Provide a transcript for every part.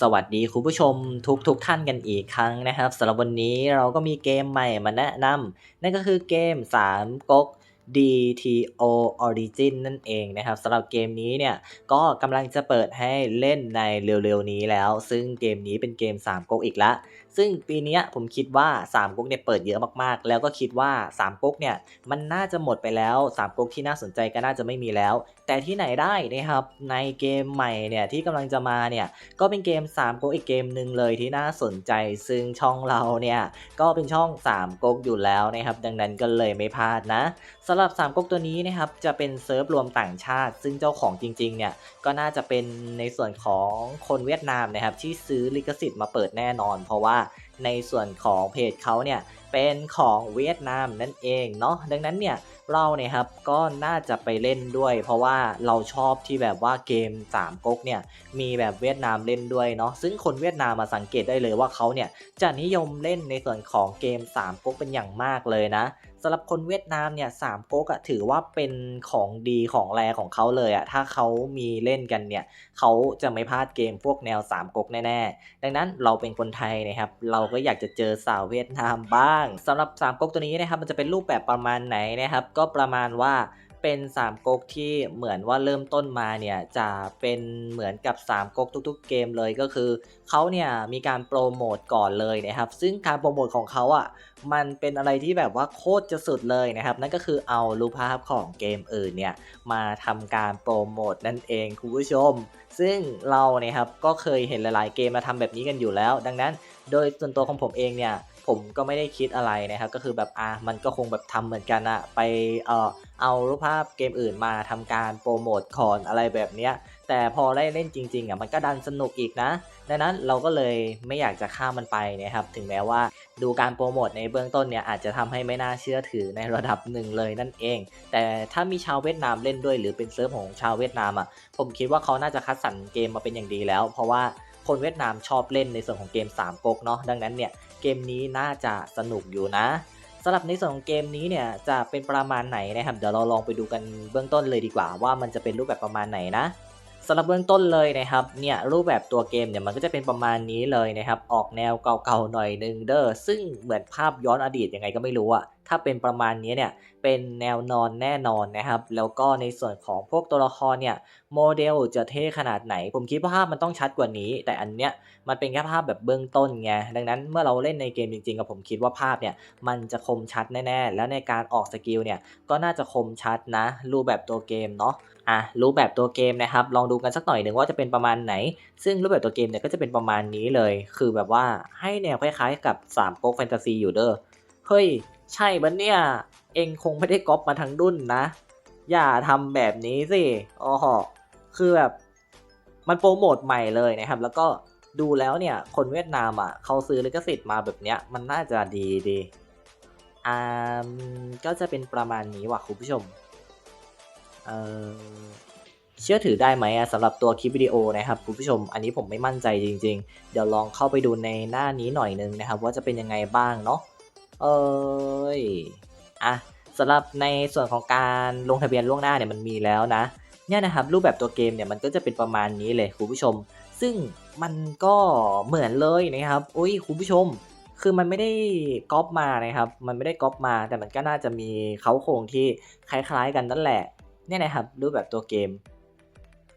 สวัสดีคุณผู้ชมทุกทุกท่านกันอีกครั้งนะครับสำหรับวันนี้เราก็มีเกมใหม่มาแนะนำนั่นก็คือเกม 3ก๊ก DTO Origin นั่นเองนะครับสำหรับเกมนี้เนี่ยก็กำลังจะเปิดให้เล่นในเร็วๆนี้แล้ว ซึ่งเกมนี้เป็นเกม 3ก๊กอีกละซึ่งปีนี้ผมคิดว่า3ก๊กเนี่ยเปิดเยอะมากๆ แล้วก็คิดว่า3ก๊กเนี่ยมันน่าจะหมดไปแล้ว3ก๊กที่น่าสนใจก็น่าจะไม่มีแล้ว แต่ที่ไหนได้นะครับในเกมใหม่เนี่ยที่กำลังจะมาเนี่ยก็เป็นเกม3ก๊กอีกเกมหนึ่งเลยที่น่าสนใจ ซึ่งช่องเราเนี่ยก็เป็นช่อง3ก๊กอยู่แล้วนะครับดังนั้นก็เลยไม่พลาดนะสำหรับ3ก๊กตัวนี้นะครับจะเป็นเซิร์ฟรวมต่างชาติ ซึ่งเจ้าของจริงๆเนี่ยก็น่าจะเป็นในส่วนของคนเวียดนามนะครับที่ซื้อลิขสิทธิ์มาเปิดแน่นอน เพราะว่า ในส่วนของเพจเขาเนี่ยเป็นของเวียดนามนั่นเองเนาะดังนั้นเนี่ยเราเนี่ยครับก็น่าจะไปเล่นด้วย เพราะว่าเราชอบที่แบบว่าเกม3ก๊กเนี่ยมีแบบเวียดนามเล่นด้วยเนาะซึ่งคนเวียดนามมาสังเกตได้เลยว่าเขาเนี่ยจะนิยมเล่นในส่วนของเกม3ก๊กเป็นอย่างมากเลยนะ สำหรับคนเวียดนามเนี่ยสามก๊กอะถือว่าเป็นของดีของแรของเขาเลยอะถ้าเขามีเล่นกันเนี่ยเขาจะไม่พลาดเกมพวกแนวสามก๊กแน่ๆ ดังนั้นเราเป็นคนไทยนะครับเราก็อยากจะเจอสาวเวียดนามบ้างสำหรับสามก๊กตัวนี้นะครับมันจะเป็นรูปแบบประมาณไหนนะครับก็ประมาณว่า เป็น3ก๊กที่เหมือนว่าเริ่มต้นมาเนี่ยจะเป็นเหมือนกับ3ก๊กทุกๆ เกมเลยก็คือเขาเนี่ยมีการโปรโมทก่อนเลยนะครับ ซึ่งการโปรโมทของเขาอะมันเป็นอะไรที่แบบว่าโคตรจะสุดเลยนะครับ นั่นก็คือเอารูปภาพของเกมอื่นเนี่ยมาทำการโปรโมทนั่นเองคุณผู้ชม ซึ่งเราเนี่ยครับก็เคยเห็นหลาย ๆ เกมมาทำแบบนี้กันอยู่แล้ว ดังนั้น โดยส่วนตัวของผมเองเนี่ยผมก็ไม่ได้คิดอะไรนะครับ ก็คือแบบอะมันก็คงแบบทำเหมือนกันอะไปเอ่อ เอารูปภาพเกมอื่นมาทำการโปรโมทคอนอะไรแบบเนี้ยแต่พอได้เล่นจริงๆอะมันก็ดันสนุกอีกนะ ดังนั้นเราก็เลยไม่อยากจะข้ามมันไปนะครับ ถึงแม้ว่าดูการโปรโมทในเบื้องต้นเนี่ยอาจจะทำให้ไม่น่าเชื่อถือในระดับหนึ่งเลยนั่นเอง แต่ถ้ามีชาวเวียดนามเล่นด้วย หรือเป็นเซิร์ฟของชาวเวียดนามอะผมคิดว่าเขาน่าจะคัดสรรเกมมาเป็นอย่างดีแล้ว เพราะว่าคนเวียดนามชอบเล่นในส่วนของเกม3ก๊กเนาะดังนั้นเนี่ยเกมนี้น่าจะสนุกอยู่นะ สำหรับในส่วนของเกมนี้เนี่ยจะเป็นประมาณไหนนะครับ เดี๋ยวเราลองไปดูกันเบื้องต้นเลยดีกว่า ว่ามันจะเป็นรูปแบบประมาณไหนนะสำหรับเบื้องต้นเลยนะครับเนี่ยรูปแบบตัวเกมเนี่ยมันก็จะเป็นประมาณนี้เลยนะครับ ออกแนวเก่าๆหน่อยนึงเด้อซึ่งเหมือนภาพย้อนอดีตยังไงก็ไม่รู้อะถ้าเป็นประมาณนี้เนี่ยเป็นแนวนอนแน่นอนนะครับ แล้วก็ในส่วนของพวกตัวละครเนี่ยโมเดลจะเท่ขนาดไหน ผมคิดว่าภาพมันต้องชัดกว่านี้ แต่อันเนี้ยมันเป็นแค่ภาพแบบเบื้องต้นไงดังนั้นเมื่อเราเล่นในเกมจริงๆกับผมคิดว่าภาพเนี่ยมันจะคมชัดแน่ๆ แล้วในการออกสกิลเนี่ยก็น่าจะคมชัดนะรูปแบบตัวเกมเนาะอะรูปแบบตัวเกมนะครับลองดูกันสักหน่อยหนึ่งว่าจะเป็นประมาณไหน ซึ่งรูปแบบตัวเกมเนี่ยก็จะเป็นประมาณนี้เลย คือแบบว่าให้แนวคล้ายๆ กับ3ก๊กแฟนตาซีอยู่เด้อเฮ้ย ใช่บันเนี่ย เองคงไม่ได้ก๊อปมาทั้งดุนนะ อย่าทำแบบนี้สิอ๋อคือแบบ มันโปรโมทใหม่เลยนะครับ แล้วก็ดูแล้วเนี่ย คนเวียดนามอะเขาซื้อลิขสิทธิ์มาแบบเนี้ย มันน่าจะดีดีอ่าก็จะเป็นประมาณนี้ว่ะคุณผู้ชม เออเชื่อถือได้ไหมสำหรับตัวคลิปวิดีโอนะครับคุณผู้ชม อันนี้ผมไม่มั่นใจจริง ๆ เดี๋ยวลองเข้าไปดูในหน้านี้หน่อยนึงนะครับ ว่าจะเป็นยังไงบ้างเนาะ เอยอะสำหรับในส่วนของการลงทะเบียนล่วงหน้าเนี่ยมันมีแล้วนะเนี่ยนะครับรูปแบบตัวเกมเนี่ยมันก็จะเป็นประมาณนี้เลยคุณผู้ชม ซึ่งมันก็เหมือนเลยนะครับอุ้ยคุณผู้ชม คือมันไม่ได้ก๊อปมานะครับ มันไม่ได้ก๊อปมา แต่มันก็น่าจะมีเขาโครงที่คล้ายๆ กันนั่นแหละเนี่ยนะครับรูปแบบตัวเกม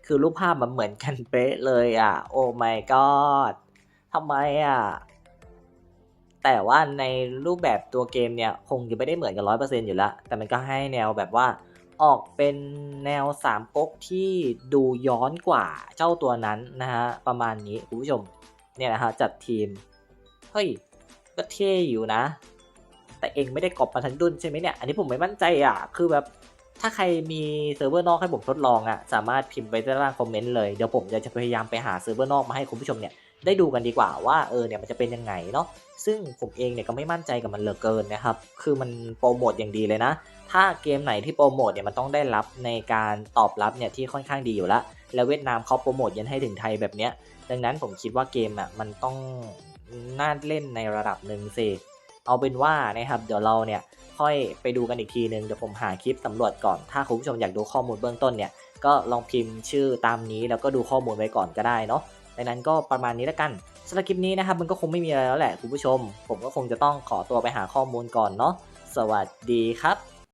คือรูปภาพมันเหมือนกันเป๊ะเลยอะ โอ้ my god ทำไมอะ แต่ว่าในรูปแบบตัวเกมเนี่ย คงจะไม่ได้เหมือนกันร้อยเปอร์เซ็นต์อยู่แล้ว แต่มันก็ให้แนวแบบว่าออกเป็นแนวสามก๊กที่ดูย้อนกว่าเจ้าตัวนั้นนะฮะ ประมาณนี้คุณผู้ชมเนี่ยนะฮะจัดทีม เฮ้ย ก็เท่อยู่นะ แต่เองไม่ได้กรอบมาทั้งดุนใช่ไหมเนี่ย อันนี้ผมไม่มั่นใจอะ คือแบบถ้าใครมีเซิร์ฟเวอร์นอกให้ผมทดลองอะ สามารถพิมพ์ไปด้านล่างคอมเมนต์เลย เดี๋ยวผมจะพยายามไปหาเซิร์ฟเวอร์นอกมาให้คุณผู้ชมเนี่ย ได้ดูกันดีกว่าว่าเออเนี่ยมันจะเป็นยังไงเนาะซึ่งผมเองเนี่ยก็ไม่มั่นใจกับมันเหลือเกินนะครับ คือมันโปรโมทอย่างดีเลยนะ ถ้าเกมไหนที่โปรโมทเนี่ยมันต้องได้รับในการตอบรับเนี่ยที่ค่อนข้างดีอยู่ล้วแล้วเวียดนามเขาโปรโมทยันให้ถึงไทยแบบเนี้ย ดังนั้นผมคิดว่าเกมอะมันต้องน่าเล่นในระดับหนึ่งสิ เอาเป็นว่านะครับเดี๋ยวเราเนี่ยค่อยไปดูกันอีกทีนึงเดี๋ยวผมหาคลิปสำรวจก่อน ถ้าคุณผู้ชมอยากดูข้อมูลเบื้องต้นเนี่ยก็ลองพิมพ์ชื่อตามนี้แล้วก็ดูข้อมูลไว้ก่อนก็ได้เนาะ ดังนั้นก็ประมาณนี้แล้วกันสำหรับคลิปนี้นะครับมันก็คงไม่มีอะไรแล้วแหละคุณผู้ชม ผมก็คงจะต้องขอตัวไปหาข้อมูลก่อนเนาะสวัสดีครับ